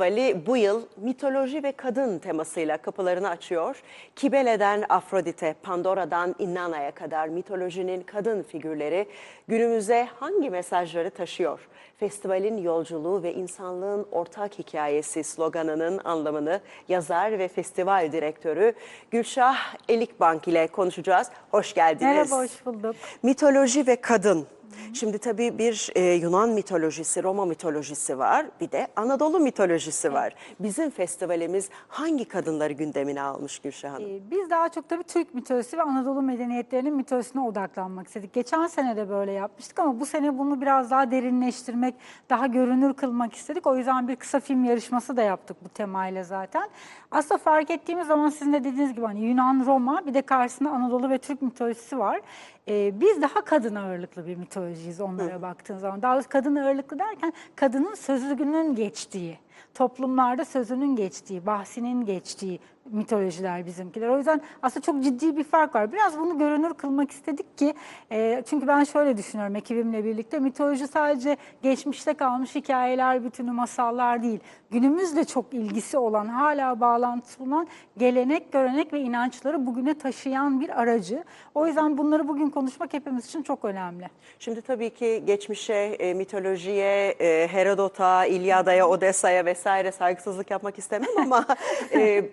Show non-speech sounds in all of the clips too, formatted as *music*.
Festivali bu yıl mitoloji ve kadın temasıyla kapılarını açıyor. Kibele'den Afrodite, Pandora'dan Innana'ya kadar mitolojinin kadın figürleri günümüze hangi mesajları taşıyor? Festivalin yolculuğu ve insanlığın ortak hikayesi sloganının anlamını yazar ve festival direktörü Gülşah Elikbank ile konuşacağız. Hoş geldiniz. Merhaba, hoş bulduk. Mitoloji ve kadın. Şimdi tabii bir e, Yunan mitolojisi, Roma mitolojisi var. Bir de Anadolu mitolojisi var. Bizim festivalimiz hangi kadınları gündemine almış Gülşah Hanım? Ee, Biz daha çok tabii Türk mitolojisi ve Anadolu medeniyetlerinin mitolojisine odaklanmak istedik. Geçen sene de böyle yapmıştık ama bu sene bunu biraz daha derinleştirmek, daha görünür kılmak istedik. O yüzden bir kısa film yarışması da yaptık bu temayla zaten. Aslında fark ettiğimiz zaman sizin de dediğiniz gibi hani Yunan, Roma bir de karşısında Anadolu ve Türk mitolojisi var. Ee, biz daha kadın ağırlıklı bir mitolojiyiz onlara baktığın zaman. Daha doğrusu kadın ağırlıklı derken kadının sözlüğünün geçtiği, toplumlarda sözünün geçtiği, bahsinin geçtiği mitolojiler bizimkiler. O yüzden aslında çok ciddi bir fark var. Biraz bunu görünür kılmak istedik ki e, çünkü ben şöyle düşünüyorum ekibimle birlikte mitoloji sadece geçmişte kalmış hikayeler bütünü masallar değil. Günümüzle çok ilgisi olan hala bağlantısı bulunan gelenek, görenek ve inançları bugüne taşıyan bir aracı. O yüzden bunları bugün konuşmak hepimiz için çok önemli. Şimdi tabii ki geçmişe, e, mitolojiye, e, Herodot'a, İlyada'ya, Odessa'ya vesaire saygısızlık yapmak istemem ama *laughs* e,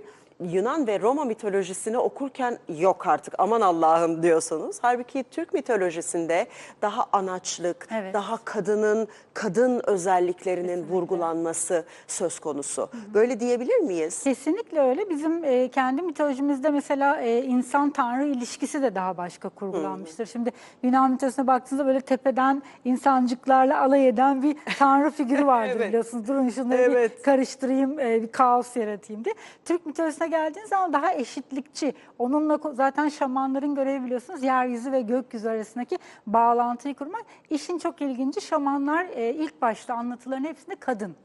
Yunan ve Roma mitolojisini okurken yok artık aman Allah'ım diyorsunuz. Halbuki Türk mitolojisinde daha anaçlık, Evet. daha kadının kadın özelliklerinin vurgulanması söz konusu. Böyle diyebilir miyiz? Kesinlikle öyle. Bizim e, kendi mitolojimizde mesela e, insan-tanrı ilişkisi de daha başka kurgulanmıştır. Şimdi Yunan mitolojisine baktığınızda böyle tepeden insancıklarla alay eden bir tanrı figürü vardır *laughs* Evet. biliyorsunuz. Durun şunları Evet. bir karıştırayım, e, bir kaos yaratayım diye. Türk mitolojisine geldiğiniz zaman daha eşitlikçi. Onunla zaten şamanların görevi biliyorsunuz yeryüzü ve gökyüzü arasındaki bağlantıyı kurmak. İşin çok ilginci şamanlar e, ilk başta anlatıların hepsinde kadın.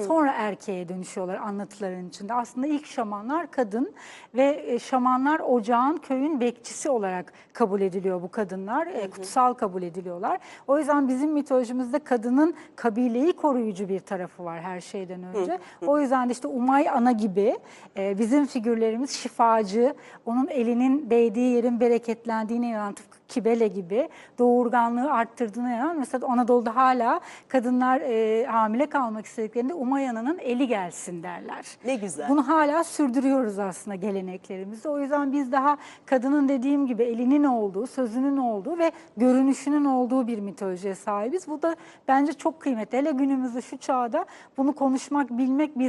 Sonra erkeğe dönüşüyorlar anlatıların içinde. Aslında ilk şamanlar kadın ve e, şamanlar ocağın, köyün bekçisi olarak kabul ediliyor bu kadınlar. E, Kutsal kabul ediliyorlar. O yüzden bizim mitolojimizde kadının kabileyi koruyucu bir tarafı var her şeyden önce. O yüzden de işte Umay Ana gibi e, bizim figürlerimiz şifacı, onun elinin değdiği yerin bereketlendiğine inanan tıpkı Kibele gibi doğurganlığı arttırdığına inanan mesela Anadolu'da hala kadınlar e, hamile kalmak istediklerinde Umay Ana'nın eli gelsin derler. Ne güzel. Bunu hala sürdürüyoruz aslında geleneklerimizde. O yüzden biz daha kadının dediğim gibi elinin olduğu, sözünün olduğu ve görünüşünün olduğu bir mitolojiye sahibiz. Bu da bence çok kıymetli. Hele günümüzde şu çağda bunu konuşmak, bilmek bir